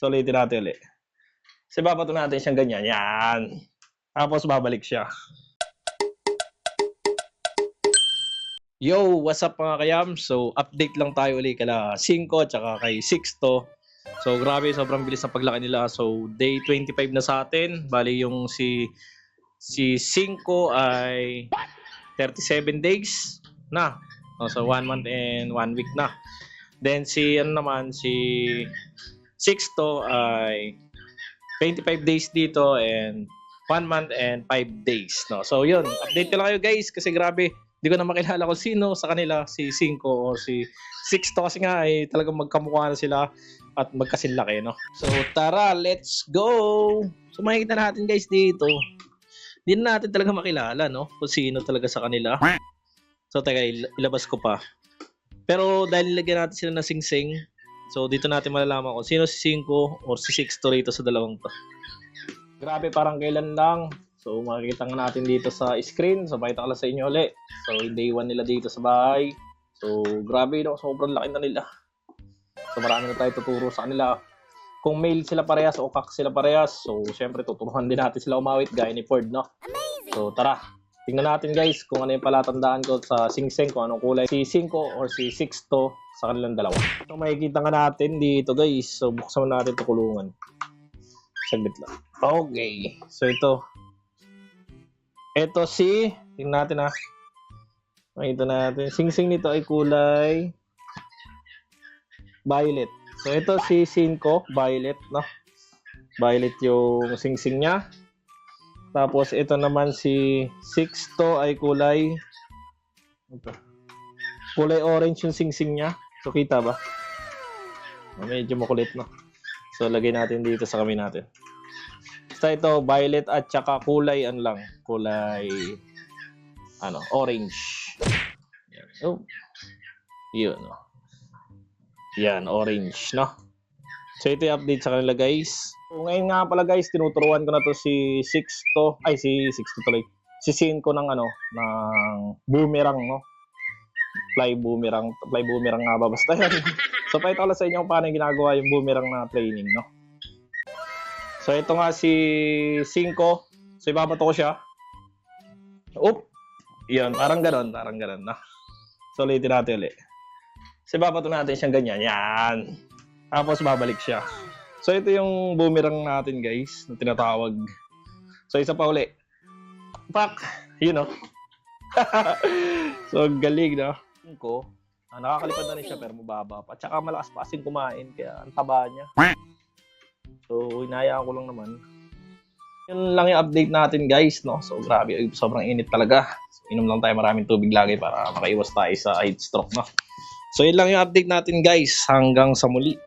So, ulitin natin ulit. Kasi babato natin siyang ganyan. Yan. Tapos, babalik siya. Yo, what's up mga kayam? So, update lang tayo ulit kala 5 at saka kay Sixto. So, grabe, sobrang bilis ng paglaki nila. So, day 25 na sa atin. Bali yung si si 5 ay 37 days na. Oh, so, 1 month and 1 week na. Then, si ano naman, si Sixto ay 25 days dito and 1 month and 5 days. No? So, yun. Update ko lang kayo guys kasi grabe hindi ko na makilala kung sino sa kanila, si Cinco o si Sixto kasi nga ay talagang magkamukha na sila at magkasinlaki, no? So, tara, let's go! So, makikita natin guys dito. Hindi na natin talaga makilala, no? Kung sino talaga sa kanila. So, teka, il- ilabas ko pa. Pero dahil nilagyan natin sila ng sing-sing, so dito natin malalaman kung sino si Cinco or si Sixto rito sa dalawang to. Grabe, parang kailan lang. So, makikita nga natin dito sa screen. So, pakita ko lang sa inyo ulit. So, day 1 nila dito sa bahay. So, grabe no. Sobrang laki na nila. So, marami na tayo tuturo sa kanila. Kung male sila parehas o kak sila parehas, so, syempre, tuturuan din natin sila umawit gaya ni Ford, no? So, tara. Tingnan natin guys kung ano yung palatandaan ko sa sing-sing, kung anong kulay. Si 5 or si 6 to sa kanilang dalawa. So, makikita nga natin dito guys. So, buksan natin ito kulungan. Saglit lang. Okay. So, ito. Ito si, tingnan natin ah. Makita natin. Sing-sing nito ay kulay violet. So ito si Cinco, violet, no? Violet yung sing-sing niya. Tapos ito naman si Sixto ay kulay ito. Kulay orange yung sing-sing niya. So kita ba? Oh, Medyo makulit, no? So lagay natin dito sa kami natin. Basta ito, violet at saka kulay an lang. Kulay ano, orange. Yan. Oh. Yun, no. Yan, orange, no? So, ito yung update sa kanila, guys. So, ngayon nga pala, guys, tinuturuan ko na to si Sixto, ay, si Sixto tuloy. Si Cinco ng, ano, ng boomerang, no? Fly boomerang, fly boomerang nga ba, basta yan. so, pakita ko lang sa inyo kung paano yung ginagawa yung boomerang na training, no? So, ito nga si Cinco. So, ibabato ko siya. Oop! Yan, parang ganon, parang ganon, no? So, ulitin natin ulit. Kasi babato natin siyang ganyan. Yan. Tapos babalik siya. So, ito yung boomerang natin, guys, na tinatawag. So, isa pa uli. Pak! You know. so, galing, no? Ko, ah, nakakalipad na rin siya pero mababa pa. Tsaka malakas pa kasing kumain, kaya ang taba niya. So, inayaan ko lang naman. Yun lang yung update natin, guys, no? So, grabe, sobrang init talaga. So, inom lang tayo maraming tubig lagi para makaiwas tayo sa heat stroke, no? So, yun lang yung update natin, guys. Hanggang sa muli.